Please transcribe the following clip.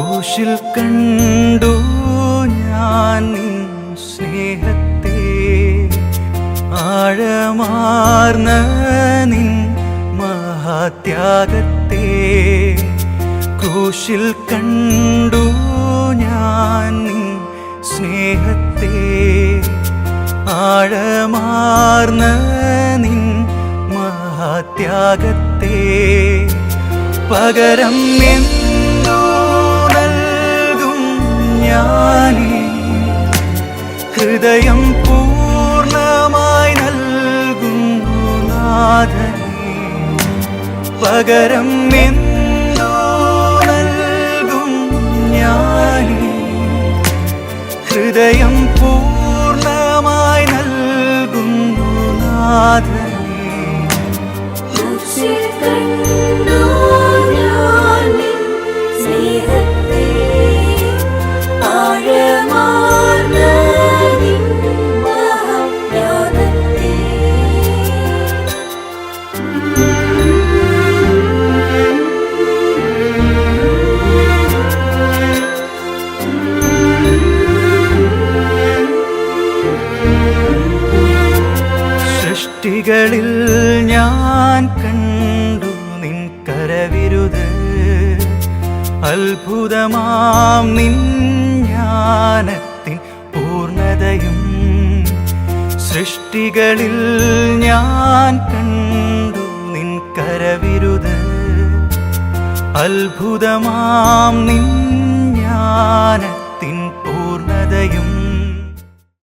ക്രൂശിൽ കണ്ടു ഞാൻ സ്നേഹത്തെ. ആഴമാർന്ന നിൻ മഹാത്യാഗത്തെ. ക്രൂശിൽ കണ്ടു ഞാൻ സ്നേഹത്തെ. ആഴമാർന്ന നിൻ മഹാത്യാഗത്തെ. പകരം എന്തു ഹൃദയം പൂർണമായി നൽകുന്നു പകരം നൽകും ഞാനേ. ഹൃദയം പൂർണമായി സൃഷ്ടികളിൽ ഞാൻ കണ്ടു നിൻ കരവിരുത്. അത്ഭുതമാം നിൻ ജ്ഞാനത്തിൻ പൂർണതയും. സൃഷ്ടികളിൽ ഞാൻ കണ്ടു നിൻ കരവിരുത്. അത്ഭുതമാം നിൻ പൂർണതയും